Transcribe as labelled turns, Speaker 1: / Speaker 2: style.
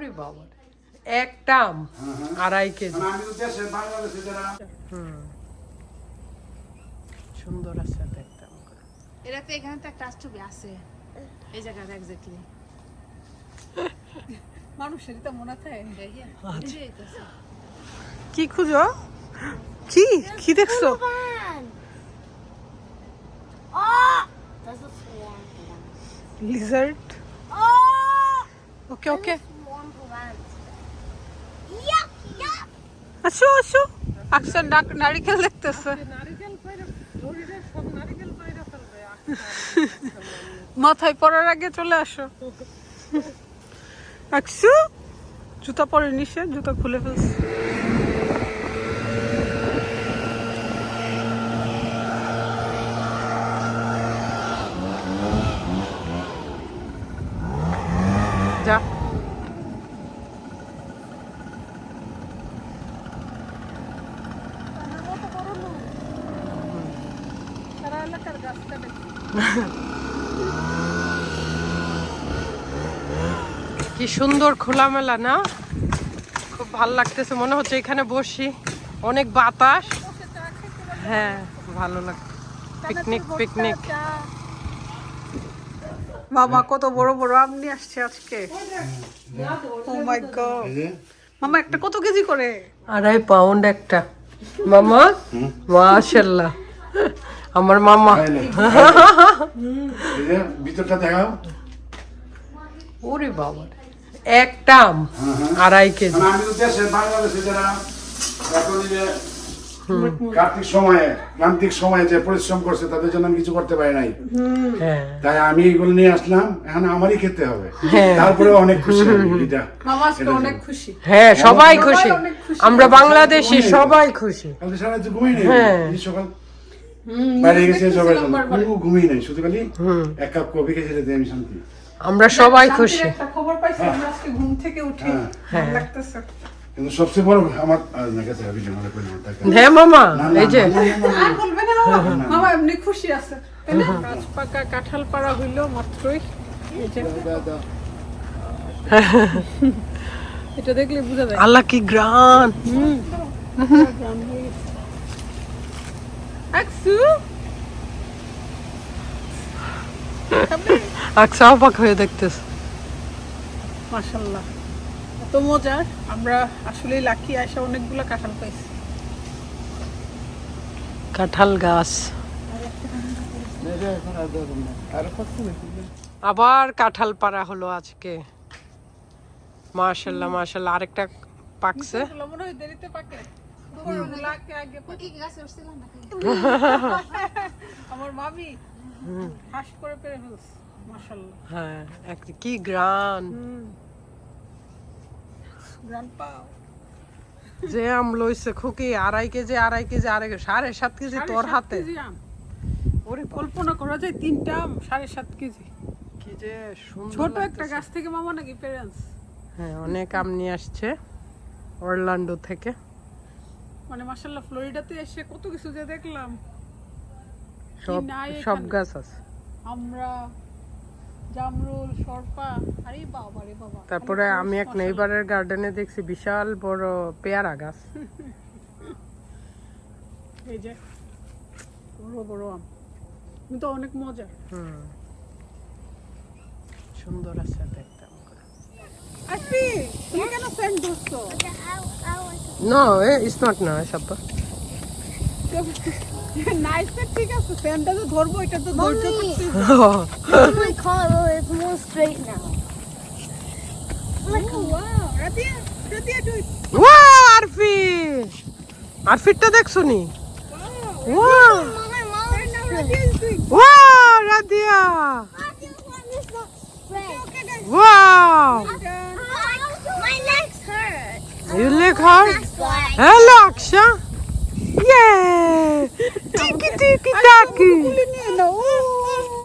Speaker 1: ওরে বাবা একটা আম আড়াই কেজি।
Speaker 2: মানে
Speaker 1: সুন্দর আছে দেখতে আম
Speaker 3: এটা তো এখানে তো একটা ছবি আছে। এই জায়গাটা এক্স্যাক্টলি
Speaker 4: মানুষের তো মনে থাকে।
Speaker 1: কি খুঁজো? কি? কি দেখছ. লিজার্ড! ওকে ওকে আসো আসো। আকসার নারিকেল দেখতেছে। মাথায় পড়ার আগে চলে আসো। আকসু জুতা পরে নিশে জুতা খুলে ফেলছে। যা। কি সুন্দর খোলামেলা না? খুব ভালো লাগতেছে মনে হচ্ছে এখানে বসি। অনেক বাতাস। হ্যাঁ ভালো লাগে পিকনিক পিকনিক। বাবা কত বড় বড় আম নিয়ে আসছে আজকে। ও মাই গড মামা একটা কত কেজি করে? আড়াই পাউন্ড একটা। মামা মাশাল্লাহ আমার মামা।
Speaker 2: ভিতরটা দেখাও।
Speaker 1: ওরে বাবা একটা আম আড়াই কেজি।
Speaker 2: মানে আমি তো দেশে বাংলাদেশে যারা এখন যে কার্তিক সময়ে ক্রান্তিক সময়ে যে পরিশ্রম করছে তাদের জন্য আমি কিছু করতে পারি নাই।
Speaker 1: হ্যাঁ।
Speaker 2: তাই আমি এগুলো নিয়ে আসলাম এখন আমারই খেতে হবে।
Speaker 1: হ্যাঁ।
Speaker 2: তারপরে অনেক খুশি এটা।
Speaker 4: অনেক খুশি।
Speaker 1: হ্যাঁ সবাই খুশি। আমরা বাংলাদেশি সবাই খুশি।
Speaker 2: কালকে সারা রাত ঘুমাই নাই?
Speaker 1: হ্যাঁ।
Speaker 2: সকাল বাইরে গেছে সবাই কোনো ঘুমিয়ে নাই শুধু খালি এক কাপ কফি খেয়েছে এটাতে আমি শান্তি।
Speaker 1: আমরা সবাই খুশি।
Speaker 4: একটা খবর পাইছি আমরা আজকে ঘুম থেকে উঠি।
Speaker 2: হ্যাঁ।
Speaker 4: ভালো লাগতেছে।
Speaker 2: কিন্তু সবচেয়ে বড় আমার না গেছে আমি মনে করি
Speaker 1: হ্যাঁ মামা এই যে।
Speaker 4: আর বলবে না মামা। এমনি খুশি আছে তাই না? গাছ পাকা কাঁঠাল পাড়া হইল মাত্রই। এই এটা দেখলে বোঝা যায়।
Speaker 1: আল্লাহ কি গ্রান
Speaker 4: আকসু
Speaker 1: আকসা অবাক হয়ে দেখতেছে।
Speaker 4: মাশাল্লাহ এত মজার আমরা আসলে লাকি অনেকগুলো কাঁঠাল পাইছি।
Speaker 1: কাঁঠাল গাছ। আবার কাঁঠাল পাড়া হলো আজকে। মাশাল্লাহ মাশাল্লাহ আরেকটা পাকছে।
Speaker 4: মনে হয় দেরিতে পাকে। আমার মামি হাস করে পেরে ফেলছে
Speaker 1: হ্যাঁ কি গ্রান যে আম লইছে খুকি আড়াই কেজি আড়াই কেজি আড়াই কেজি সাড়ে সাত কেজি তোর হাতে।
Speaker 4: ওরে কল্পনা করা যায় তিনটা আম সাড়ে সাত কেজি।
Speaker 1: কি যে সুন্দর
Speaker 4: ছোট একটা গাছ থেকে মামা নাকি পেরেন্টস
Speaker 1: হ্যাঁ অনেক আম নিয়ে আসছে অরল্যান্ডো থেকে।
Speaker 4: মানে মাশাল্লাহ ফ্লোরিডাতে এসে কত কিছু যে দেখলাম।
Speaker 1: সব সব গাছ আছে।
Speaker 4: আমরা জামরুল সরপা আরে বাবা রে বাবা।
Speaker 1: তারপরে আমি এক নেইবারের গার্ডেনে দেখছি বিশাল বড় পেয়ারা গাছ।
Speaker 4: এই যে বড় বড় আম। কিন্তু অনেক মজা
Speaker 1: হুম। সুন্দর আছে দেখতে। আম
Speaker 4: আসি তুমি কেন সেন্ড করছ
Speaker 1: নো ইটস নট না সব
Speaker 4: নাইসটা ঠিক আছে সেন্টটা তো ধরবো এটা তো ধৈর্য
Speaker 5: Mommy.
Speaker 4: করতে
Speaker 5: My collar is more straight now.
Speaker 4: Wow Ratiya Ratiya do it
Speaker 1: wow Arfi আরফিটটা দেখছ নি? Wow
Speaker 5: My mom's
Speaker 4: Ratiya
Speaker 1: You look hard. Hello, Aksha. Yeah.
Speaker 4: Tiki tiki taki.